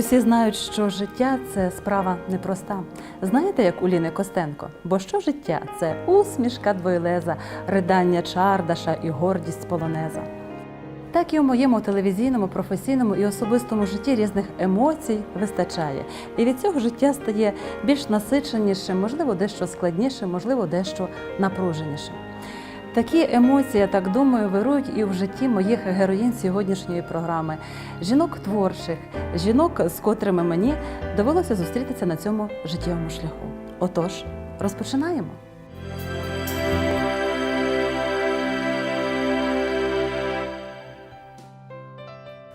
Усі знають, що життя це справа непроста. Знаєте, як у Ліни Костенко? Бо що життя це усмішка двоєлеза, ридання чардаша і гордість полонеза. Так і у моєму телевізійному, професійному і особистому житті різних емоцій вистачає. І від цього життя стає більш насиченішим, можливо, дещо складнішим, можливо, дещо напруженішим. Такі емоції, я так думаю, вирують і в житті моїх героїнь сьогоднішньої програми. Жінок творчих, жінок, з котрими мені довелося зустрітися на цьому життєвому шляху. Отож, розпочинаємо.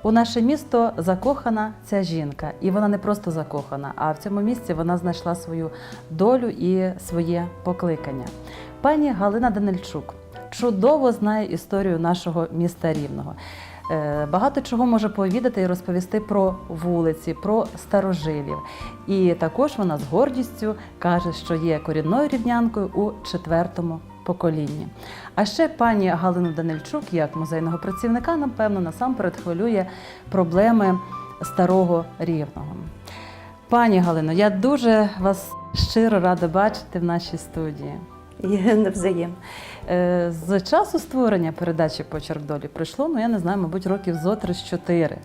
У наше місто закохана ця жінка, і вона не просто закохана, а в цьому місці вона знайшла свою долю і своє покликання. Пані Галина Данильчук чудово знає історію нашого міста Рівного. Е, Багато чого може повідати і розповісти про вулиці, про старожилів. І також вона з гордістю каже, що є корінною рівнянкою у четвертому поколінні. А ще пані Галину Данильчук, як музейного працівника, напевно, насамперед хвилює проблеми старого рівного. Пані Галино, я дуже вас щиро рада бачити в нашій студії. Є навзаєм. Е, З часу створення передачі Почерк долі пройшло, ну я не знаю, мабуть, років зо три з чотири.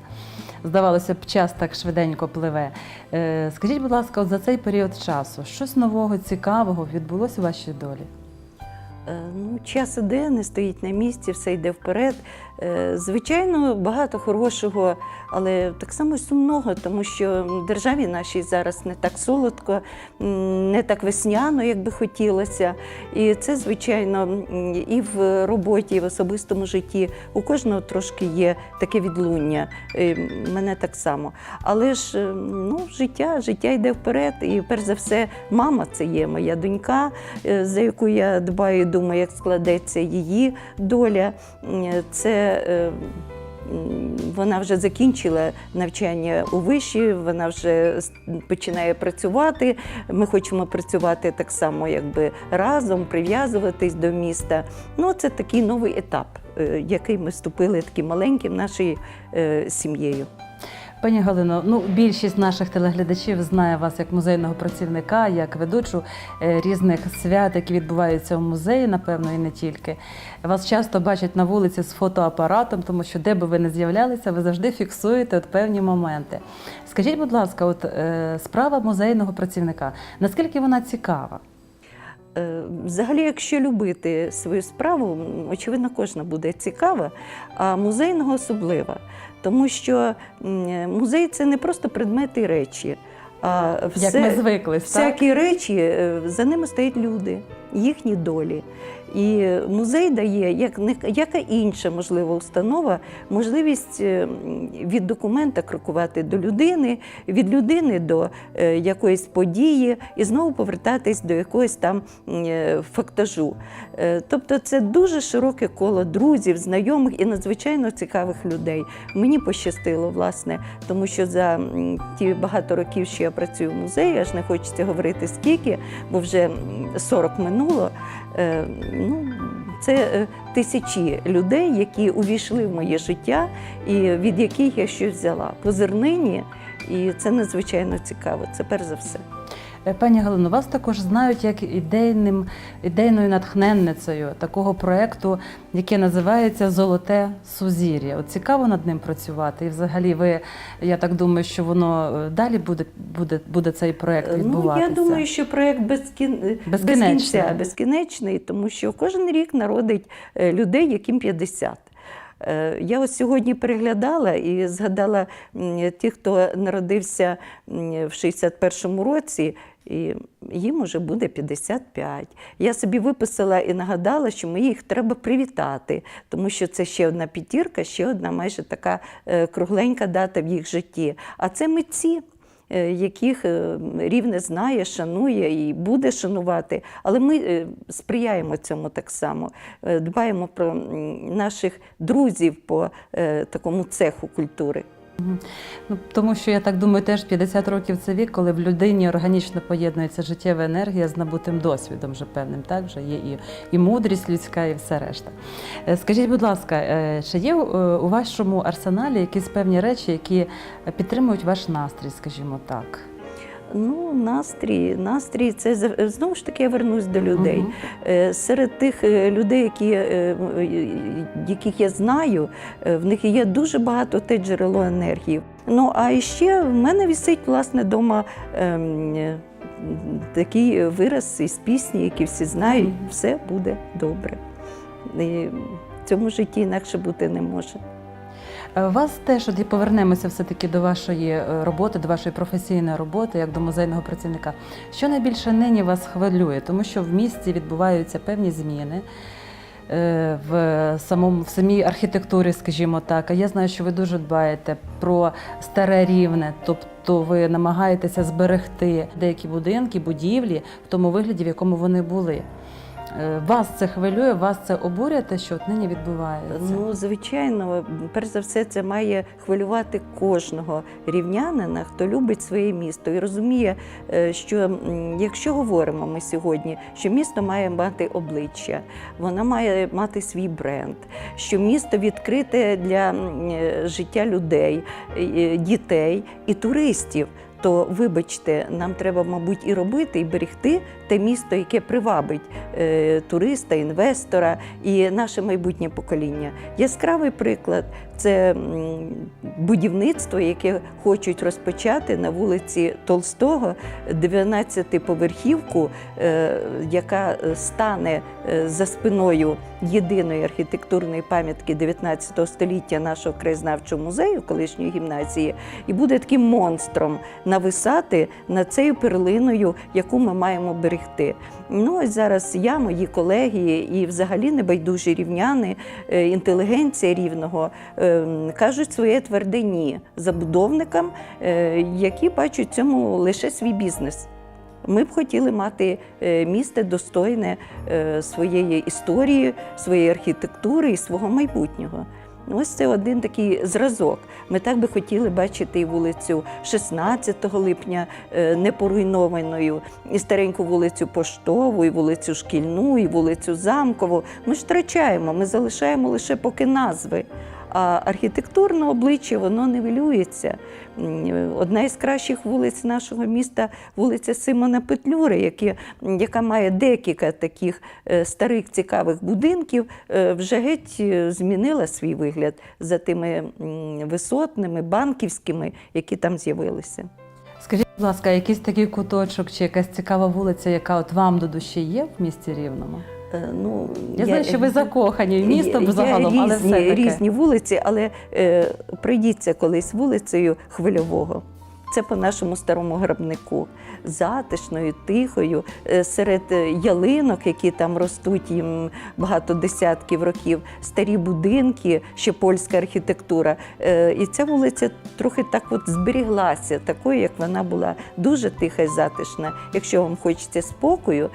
Здавалося б, час так швиденько пливе. Е, Скажіть, будь ласка, от за цей період часу щось нового, цікавого відбулося у вашій долі? Е, Ну, час іде, не стоїть на місці, все йде вперед. Е, Звичайно, багато хорошого, але так само сумного, тому що державі нашій зараз не так солодко, не так весняно, як би хотілося. І це, звичайно, і в роботі, і в особистому житті у кожного трошки є таке відлуння. Е, Мене так само. Але ж е, ну, життя, життя йде вперед. І перш за все, мама це є моя донька, за яку я дбаю, і думаю, як складеться її доля. Це е, вона вже закінчила навчання у виші, вона вже починає працювати. Ми хочемо працювати так само, якби разом, прив'язуватись до міста. Ну, це такий новий етап, е, який ми вступили таким маленьким нашою е, сім'єю. Пані Галино, ну більшість наших телеглядачів знає вас як музейного працівника, як ведучу е, різних свят, які відбуваються у музеї, напевно, і не тільки. Вас часто бачать на вулиці з фотоапаратом, тому що де би ви не з'являлися, ви завжди фіксуєте от певні моменти. Скажіть, будь ласка, от е, справа музейного працівника, наскільки вона цікава? Е, Взагалі, якщо любити свою справу, очевидно, кожна буде цікава, а музейного особлива. Тому що музей це не просто предмети і речі, а Як ми звикли, так? всякі речі, е, за ними стоять люди, їхні долі. І музей дає, як яка інша можлива установа, можливість е, від документа крокувати до людини, від людини до е, якоїсь події і знову повертатись до якогось там е, фактажу. Тобто це дуже широке коло друзів, знайомих і надзвичайно цікавих людей. Мені пощастило, власне, тому що за ті багато років, що я працюю в музеї, аж не хочеться говорити скільки, бо вже м, 40 минуло. Е, Ну, це е, тисячі людей, які увійшли в моє життя і від яких я щось взяла по зернині. І це надзвичайно цікаво. Це перш за все. Е, Пані Галино, вас також знають як ідейним, ідейною натхненницею такого проєкту, який називається Золоте сузір'я. От цікаво над ним працювати. І взагалі, ви, я так думаю, що воно е, далі буде, буде, буде цей проєкт Ну, відбуватися. я думаю, що проєкт безкін... без Безкінечний. кінця, безкінечний, тому що кожен рік народить е, людей, яким 50. Е, Я ось сьогодні переглядала і згадала тих, хто народився в 61-му році, і їм уже буде 55. Я собі виписала і нагадала, що мені їх треба привітати, тому що це ще одна п'ятірка, ще одна майже така е, кругленька дата в їх житті. А це митці е, яких е, рівне знає, шанує і буде шанувати. Але ми сприяємо цьому так само, дбаємо про наших друзів по такому цеху культури. Ну, тому що я так думаю, теж 50 років це вік, коли в людині органічно поєднується життєва енергія з набутим досвідом, вже певним. Так вже є і, і мудрість людська, і все решта. Е, Скажіть, будь ласка, е, чи є е, у вашому арсеналі якісь певні речі, які підтримують ваш настрій, скажімо так? Ну, настрій, настрій це знову ж таки я вернусь до людей. Е, Серед тих е, людей, які, е, яких я знаю, в них є дуже багато те джерело енергії. Ну а ще в мене висить власне вдома ем, такий вираз із пісні, які всі знають, все буде добре. І в цьому житті інакше бути не може. Е, Вас теж от і повернемося все-таки до вашої е, роботи, до вашої професійної роботи, як до музейного працівника. Що найбільше нині вас хвилює? Тому що в місті відбуваються певні зміни. е, В самому в самій архітектурі, скажімо так, а я знаю, що ви дуже дбаєте про старе рівне, тобто ви намагаєтеся зберегти деякі будинки, будівлі в тому вигляді, в якому вони були. Е, Вас це хвилює, вас це обурює, те, що от нині відбувається. Ну, звичайно, перш за все, це має хвилювати кожного рівнянина, хто любить своє місто і розуміє, е, що якщо говоримо ми сьогодні, що місто має мати обличчя, воно має мати свій бренд, що місто відкрите для життя людей, е, дітей і туристів. То, вибачте, нам треба, мабуть, і робити, і берегти те місто, яке привабить е, туриста, інвестора і наше майбутнє покоління. Яскравий приклад це будівництво, яке хочуть розпочати на вулиці Толстого, 12-поверхівку, е, яка стане е, за спиною єдиної архітектурної пам'ятки 19 століття нашого краєзнавчого музею, колишньої гімназії, і буде таким монстром нависати над цією перлиною, яку ми маємо берегти. Ну ось зараз я, мої колеги і взагалі небайдужі рівняни, е, інтелігенція рівного е, кажуть своє тверде ні забудовникам, е, які бачать цьому лише свій бізнес. Ми б хотіли мати е, місто достойне своєї історії, своєї архітектури і свого майбутнього. Ось це один такий зразок. Ми так би хотіли бачити і вулицю 16 липня е, непоруйнованою, і стареньку вулицю Поштову, і вулицю Шкільну, і вулицю Замкову. Ми ж втрачаємо, ми залишаємо лише поки назви. А архітектурне обличчя воно нивелюється. Одна із кращих вулиць нашого міста вулиця Симона Петлюри, яка має декілька таких е, старих цікавих будинків, е, вже геть е, змінила свій вигляд за тими висотними, банківськими, які там з'явилися. Скажіть, будь ласка, якийсь такий куточок чи якась цікава вулиця, яка от вам до душі є в місті Рівному? Е, Ну, Я, знаю, що ви закохані в місто я, загалом, але різні, все таки. різні вулиці, але е, пройдіться колись вулицею Хвильового. Це по нашому старому грабнику, затишною, тихою, е, серед е, ялинок, які там ростуть їм багато десятків років, старі будинки, ще польська архітектура. Е, І ця вулиця трохи так от зберіглася, такою, як вона була, дуже тиха і затишна. Якщо вам хочеться спокою,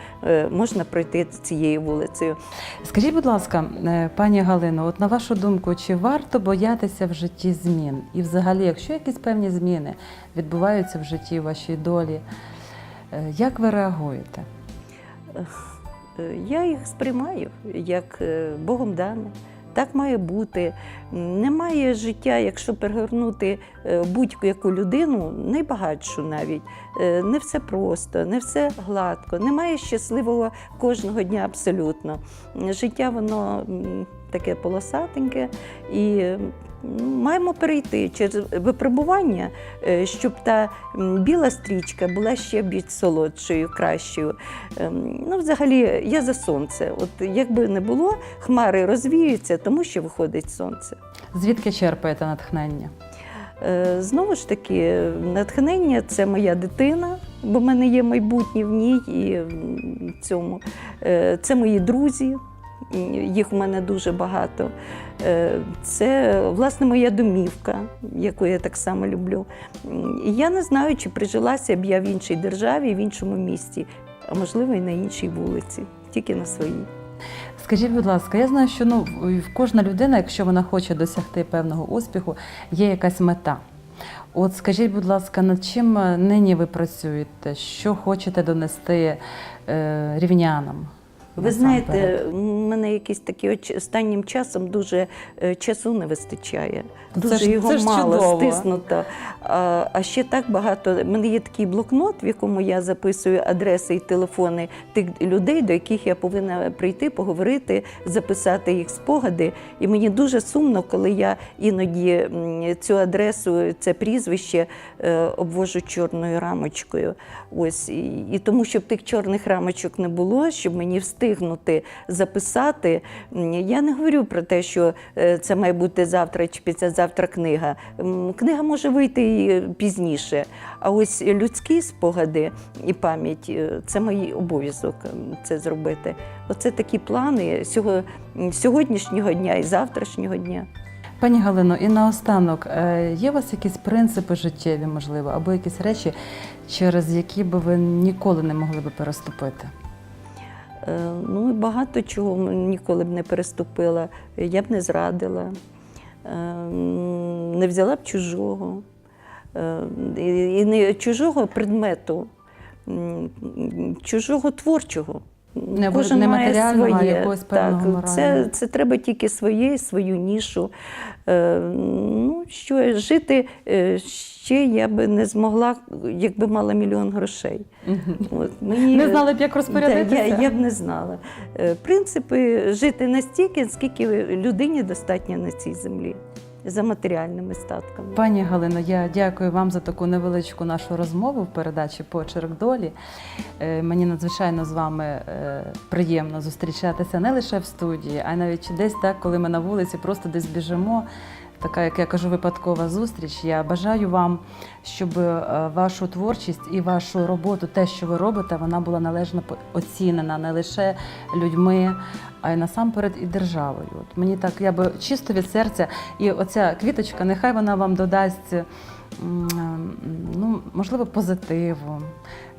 можна пройти цією вулицею. Скажіть, будь ласка, пані Галино, от на вашу думку, чи варто боятися в житті змін? І взагалі, якщо якісь певні зміни відбуваються в житті, вашій долі, е, як ви реагуєте? Я їх сприймаю як е, Богом дане. Так має бути. Немає життя, якщо перегорнути е, будь-яку людину, найбагатшу навіть. Не все просто, не все гладко. Немає щасливого кожного дня абсолютно. Життя воно таке полосатеньке і маємо перейти через випробування, е, щоб та біла стрічка була ще більш солодшою, кращою. Ем, Ну, взагалі, я за сонце. От якби не було, хмари розвіються, тому що виходить сонце. Звідки черпаєте натхнення? Е, Знову ж таки, натхнення це моя дитина, бо в мене є майбутнє в ній і в цьому. Е, Це мої друзі, їх у мене дуже багато. Е, Це власне моя домівка, яку я так само люблю. І я не знаю, чи прижилася б я в іншій державі, в іншому місті, а можливо, і на іншій вулиці, тільки на своїй. Скажіть, будь ласка, я знаю, що ну в- в кожна людина, якщо вона хоче досягти певного успіху, є якась мета. От скажіть, будь ласка, над чим е, нині ви працюєте? Що хочете донести е, рівнянам? Ви знаєте, в мене якийсь такий оч- останнім часом дуже е, часу не вистачає. Це Дуже ж- його це мало чудово. стиснуто. А, а ще так багато. У мене є такий блокнот, в якому я записую адреси і телефони тих людей, до яких я повинна прийти, поговорити, записати їх спогади. І мені дуже сумно, коли я іноді цю адресу, це прізвище е, обвожу чорною рамочкою. Ось і, і тому, щоб тих чорних рамочок не було, щоб мені встигнути записати. Я не говорю про те, що е, це має бути завтра чи післязавтра книга. Книга може вийти і пізніше. А ось людські спогади і пам'ять е, це мій обов'язок це зробити. Оце такі плани сього- сьогоднішнього дня і завтрашнього дня. Пані Галино, і наостанок, е, є у вас якісь принципи життєві, можливо, або якісь речі, через які би ви ніколи не могли би переступити? Е, Ну, багато чого ніколи б не переступила. Я б не зрадила, е, не взяла б чужого, е, і не чужого предмету, чужого творчого. Не Кожен не має матеріального, а так, це, це треба тільки своє, свою нішу. Е, ну, що жити е, ще я би не змогла, якби мала мільйон грошей. От, мені, Не знали б, як Да, розпорядитися? я, я б не знала. Е, Принципи жити настільки, скільки людині достатньо на цій землі за матеріальними статками. Пані Галино, я дякую вам за таку невеличку нашу розмову в передачі Почерк долі. Е, Мені надзвичайно з вами е, приємно зустрічатися не лише в студії, а й навіть десь так, коли ми на вулиці просто десь біжимо. Така, як я кажу, випадкова зустріч. Я бажаю вам, щоб е, вашу творчість і вашу роботу, те, що ви робите, вона була належно оцінена не лише людьми, а й насамперед і державою. От мені так, я би чисто від серця, і оця квіточка, нехай вона вам додасть. Ну, можливо, позитиву,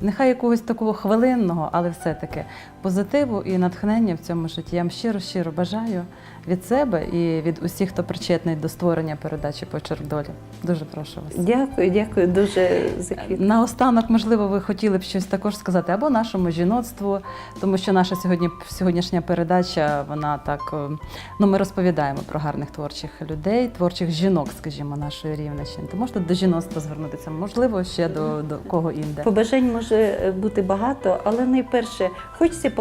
нехай якогось такого хвилинного, але все-таки позитиву і натхнення в цьому житті. Я вам щиро щиро бажаю від себе і від усіх, хто причетний до створення передачі Почерк долі. Дуже прошу вас. Дякую, дякую дуже за квіт. Наостанок, можливо, ви хотіли б щось також сказати або нашому жіноцтву, тому що наша сьогодні сьогоднішня передача, вона так е, ну ми розповідаємо про гарних творчих людей, творчих жінок, скажімо, нашої рівнищини. То можете до жіноцтва звернутися, можливо, ще до, до кого інде. Побажань може бути багато, але найперше хочеться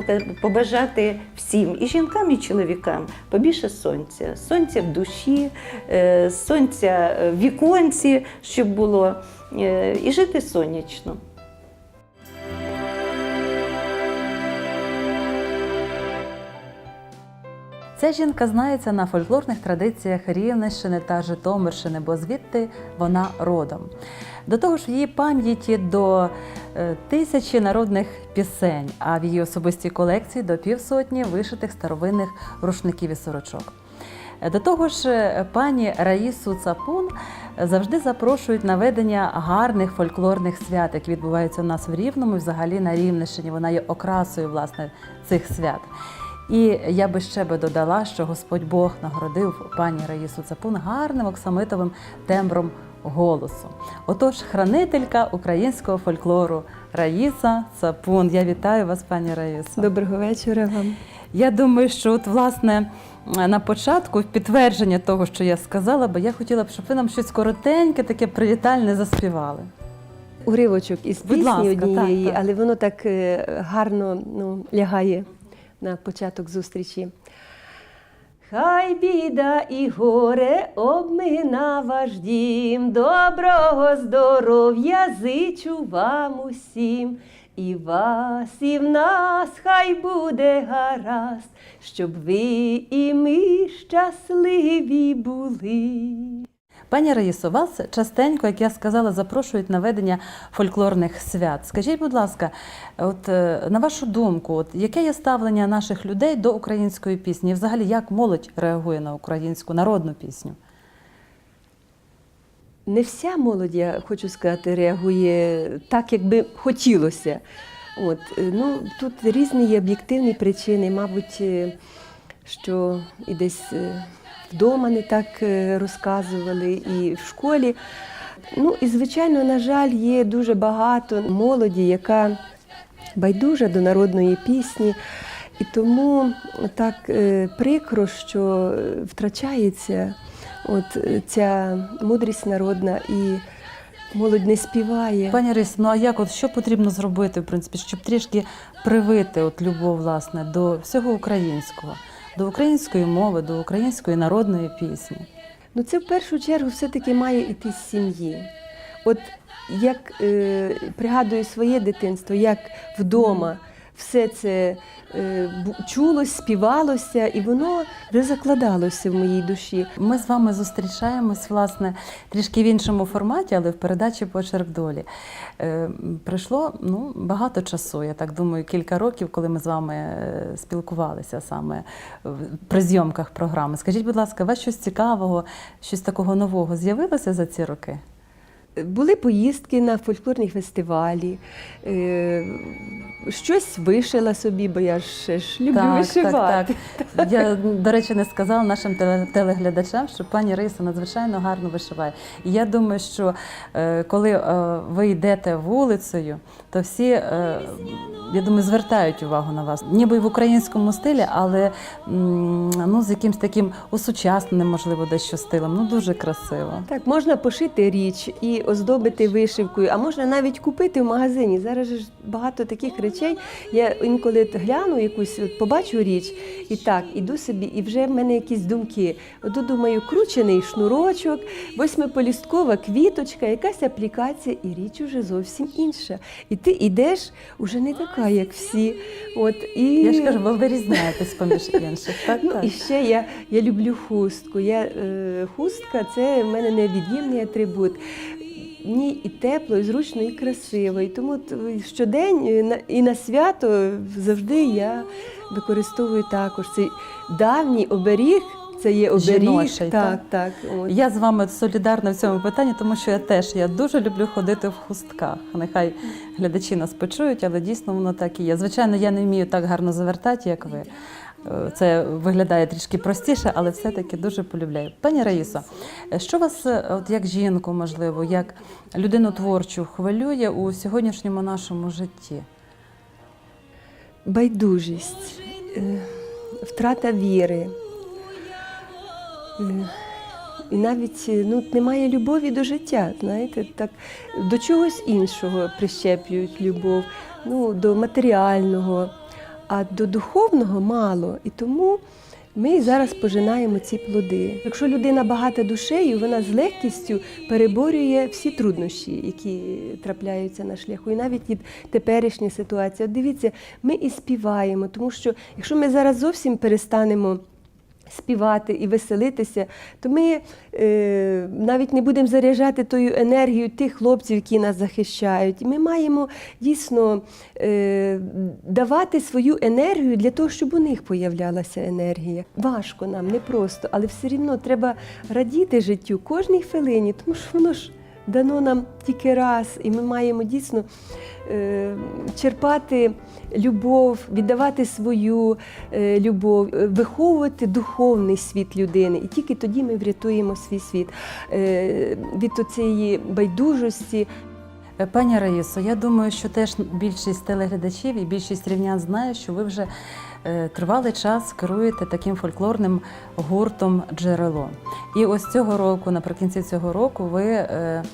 побажати всім, і жінкам, і чоловікам, побільше сонця, сонця в душі, е, сонця в віконці, щоб було, е, і жити сонячно. Ця жінка знається на фольклорних традиціях Рівненщини та Житомирщини, бо звідти вона родом. До того ж, в її пам'яті до е, тисячі народних пісень, а в її особистій колекції до півсотні вишитих старовинних рушників і сорочок. Е, До того ж, е, пані Раїсу Цапун завжди запрошують на ведення гарних фольклорних свят, які відбуваються у нас в Рівному і взагалі на Рівненщині. Вона є окрасою власне цих свят. І я би ще би додала, що Господь Бог нагородив пані Раїсу Цапун гарним оксамитовим тембром голосу. Отож, хранителька українського фольклору Раїса Цапун. Я вітаю вас, пані Раїсо. Доброго вечора вам. Я думаю, що от власне на початку, в підтвердження того, що я сказала, бо я хотіла б, щоб ви нам щось коротеньке, таке привітальне заспівали. Уривочок із Будь пісні ласка, однієї, так, так. але воно так е, гарно ну, лягає на початок зустрічі. Хай біда і горе обмина ваш дім, доброго здоров'я зичу вам усім. І вас, і в нас хай буде гаразд, щоб ви і ми щасливі були. Пані Раїсо, вас частенько, як я сказала, запрошують на ведення фольклорних свят. Скажіть, будь ласка, от е, на вашу думку, от яке є ставлення наших людей до української пісні? Взагалі, як молодь реагує на українську народну пісню? не вся молодь, я хочу сказати, реагує так, як би хотілося. От, е, ну, тут різні є об'єктивні причини, мабуть, е, що і десь вдома не так е, розказували, і в школі. Ну і звичайно, на жаль, є дуже багато молоді, яка байдужа до народної пісні. І тому так е, прикро, що е, втрачається от ця мудрість народна і молодь не співає. Пані Рис, ну а як от що потрібно зробити, в принципі, щоб трішки привити от любов власне до всього українського, до української мови, до української народної пісні? Ну це в першу чергу все-таки має йти з сім'ї. От як е, пригадую своє дитинство, як вдома все це е, чулось, співалося, і воно вже закладалося в моїй душі. Ми з вами зустрічаємось власне трішки в іншому форматі, але в передачі Почерк долі. Е, прийшло ну, багато часу, я так думаю, кілька років, коли ми з вами е, спілкувалися саме при зйомках програми. Скажіть, будь ласка, у вас щось цікавого, щось такого нового з'явилося за ці роки? Були поїздки на фольклорні фестивалі, е, щось вишила собі, бо я ж люблю вишивати. Так, так. Я, до речі, не сказала нашим телеглядачам, що пані Риса надзвичайно гарно вишиває. І я думаю, що е, коли е, ви йдете вулицею, то всі, я думаю, звертають увагу на вас. Ніби в українському стилі, але ну, з якимось таким усучасненим, можливо, дещо стилем. Ну, дуже красиво. Так, можна пошити річ і оздобити вишивкою, а можна навіть купити в магазині. Зараз ж багато таких речей. Я інколи гляну якусь, от побачу річ, і так, іду собі, і вже в мене якісь думки. От думаю, кручений шнурочок, восьмиполісткова квіточка, якась аплікація, і річ уже зовсім інша. І ти йдеш уже не така, як всі. От, і... Я ж кажу, ви вирізняєтесь поміж інших. Так, Ну так. і ще я, я люблю хустку. Я, е, хустка це в мене невід'ємний атрибут. Мені і тепло, і зручно, і красиво. І тому щодень і на свято завжди я використовую також цей давній оберіг. Це є оберіг. Жіночий, так, так. от. Я з вами солідарна в цьому питанні, тому що я теж я дуже люблю ходити в хустках. Нехай глядачі нас почують, але дійсно воно так і є. Звичайно, я не вмію так гарно завертати, як ви. Е, Це виглядає трішки простіше, але все-таки дуже полюбляю. Пані Раїсо, що вас, е, от як жінку, можливо, як людину творчу, хвилює у сьогоднішньому нашому житті? байдужість, е, втрата віри. І навіть ну, немає любові до життя, знаєте, так до чогось іншого прищеплюють любов, ну, до матеріального, а до духовного мало. І тому ми зараз пожинаємо ці плоди. Якщо людина багата душею, вона з легкістю переборює всі труднощі, які трапляються на шляху, і навіть від теперішня ситуації. От дивіться, ми і співаємо, тому що якщо ми зараз зовсім перестанемо співати і веселитися, то ми е, навіть не будемо заряджати тою енергію тих хлопців, які нас захищають. Ми маємо дійсно е, давати свою енергію для того, щоб у них появлялася енергія. Важко нам, непросто, але все рівно треба радіти життю кожній хвилині, тому що воно ж дано нам тільки раз, і ми маємо дійсно черпати любов, віддавати свою е, любов, е, виховувати духовний світ людини. І тільки тоді ми врятуємо свій світ е, від оцієї байдужості. Е, Пані Раїсо, я думаю, що теж більшість телеглядачів і більшість рівнян знає, що ви вже е, тривалий час керуєте таким фольклорним гуртом джерело. І ось цього року, наприкінці цього року, ви е, е,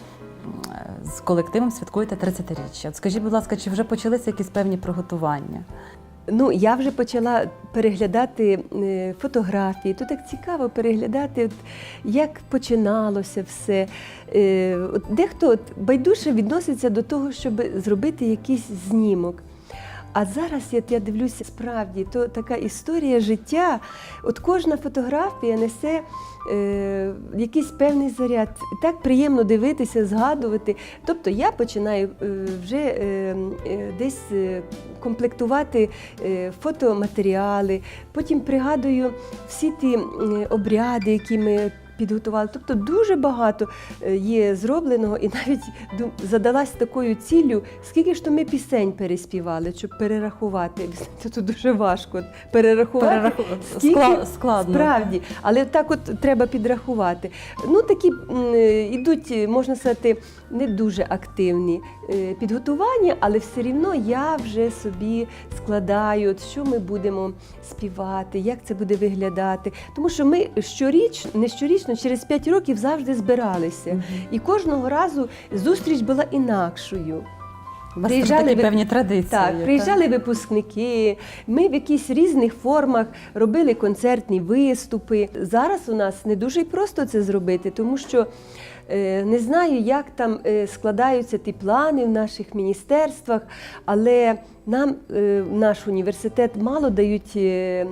з колективом святкуєте 30-річчя. От скажіть, будь ласка, чи вже почалися якісь певні приготування? Ну, я вже почала переглядати е, фотографії. То так цікаво переглядати, от, як починалося все. Е, От дехто от байдуже відноситься до того, щоб зробити якийсь знімок. А зараз я, я дивлюся, справді, то така історія життя. От кожна фотографія несе е, якийсь певний заряд. Так приємно дивитися, згадувати. Тобто я починаю е, вже е, е, десь е, комплектувати е, фотоматеріали, потім пригадую всі ті м, обряди, які ми підготували. Тобто дуже багато е, є зробленого, і навіть задалась такою ціллю, скільки ж то ми пісень переспівали, щоб перерахувати. Знаєте, Тут дуже важко перерахувати. Перераху... Скільки? Скла... Складно. Справді, але так от треба підрахувати. Ну такі м, е, ідуть, е, можна сказати, не дуже активні підготування, але все рівно я вже собі складаю, що ми будемо співати, як це буде виглядати. Тому що ми щоріч, не щорічно, через 5 років завжди збиралися. І кожного разу зустріч була інакшою. У вас Приїжджали такі ви- певні традиції. Так, приїжджали випускники. Ми в якихось різних формах робили концертні виступи. Зараз у нас не дуже просто це зробити, тому що е, не знаю, як там е, складаються ті плани в наших міністерствах, але нам е, наш університет мало дають е,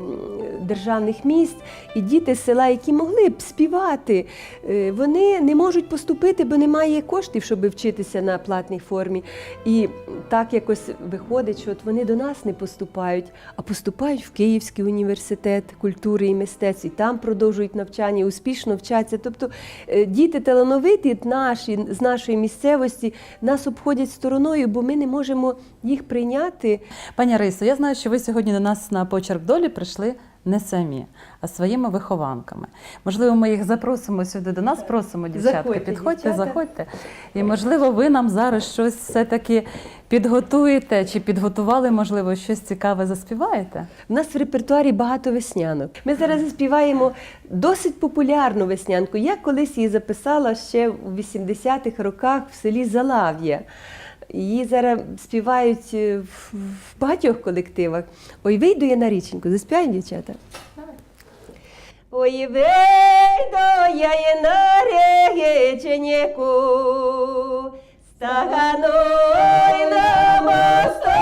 державних місць, і діти з села, які могли б співати, е, вони не можуть поступити, бо немає коштів, щоб вчитися на платній формі. І так якось виходить, що от вони до нас не поступають, а поступають в Київський університет культури і мистецтв, і там продовжують навчання, успішно вчаться. Тобто е, діти талановиті наші з нашої місцевості нас обходять стороною, бо ми не можемо їх прийняти. Пані Рисо, я знаю, що ви сьогодні до нас на почерк долі прийшли не самі, а своїми вихованками. Можливо, ми їх запросимо сюди до нас, просимо дівчатки, Заходьте, підходьте, дівчата. заходьте. І можливо, ви нам зараз щось все-таки підготуєте чи підготували, можливо, щось цікаве заспіваєте. У нас в репертуарі багато веснянок. Ми зараз заспіваємо досить популярну веснянку. Я колись її записала ще у 80-х роках в селі Залав'я. Її зараз співають е, в багатьох колективах. Ой, вийду я на річеньку. заспіваю, дівчата? Ой, вийду я і на річеньку, стану на мосточку,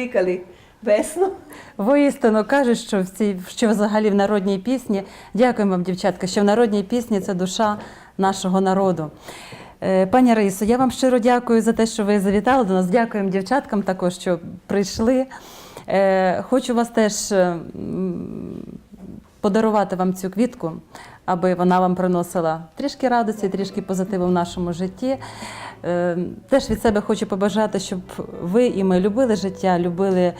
закликали весну. Воістину кажуть, що в цій що взагалі в народній пісні. Дякуємо вам, дівчатка, що в народній пісні це душа нашого народу. Е, Пані Раїсо, я вам щиро дякую за те, що ви завітали до нас. Дякуємо дівчаткам також, що прийшли. Е, Хочу вас теж е, подарувати вам цю квітку, аби вона вам приносила трішки радості, трішки позитиву в нашому житті. Е, Теж від себе хочу побажати, щоб ви і ми любили життя, любили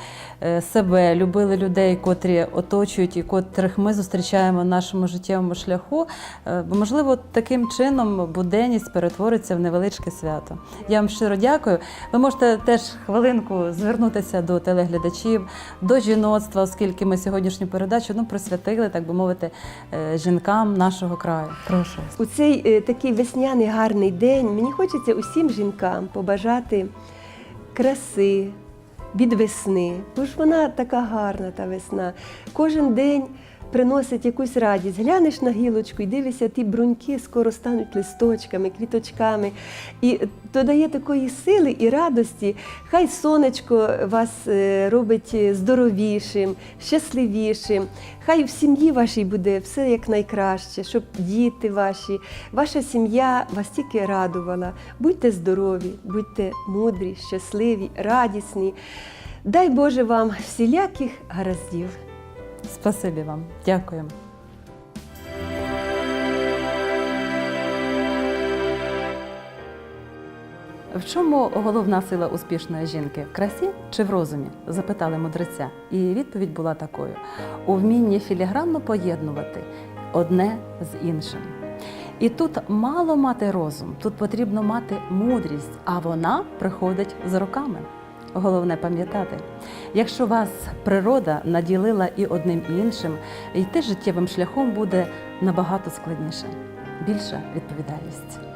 себе, любили людей, котрі оточують і котрих ми зустрічаємо на нашому життєвому шляху. Е, Бо, можливо, таким чином буденність перетвориться в невеличке свято. Я вам щиро дякую. Ви можете теж хвилинку звернутися до телеглядачів, до жіноцтва, оскільки ми сьогоднішню передачу ну, присвятили, так би мовити, е, жінкам нашого краю. Прошу. У цей е, такий весняний гарний день мені хочеться усім жінкам побажати краси, від весни. Бо ж вона така гарна, та весна. Кожен день приносить якусь радість. Глянеш на гілочку і дивишся, ті бруньки скоро стануть листочками, квіточками. І то дає такої сили і радості. Хай сонечко вас е, робить здоровішим, щасливішим. Хай в сім'ї вашій буде все як найкраще, щоб діти ваші, ваша сім'я вас тільки радувала. Будьте здорові, будьте мудрі, щасливі, радісні. Дай Боже вам всіляких гараздів. Спасибі вам, дякуємо. В чому головна сила успішної жінки? В красі чи в розумі? запитали мудреця. І відповідь була такою: у вмінні філігранно поєднувати одне з іншим. І тут мало мати розум, тут потрібно мати мудрість, а вона приходить з роками. Головне пам'ятати, якщо вас природа наділила і одним і іншим, йти життєвим шляхом буде набагато складніше, більша відповідальність.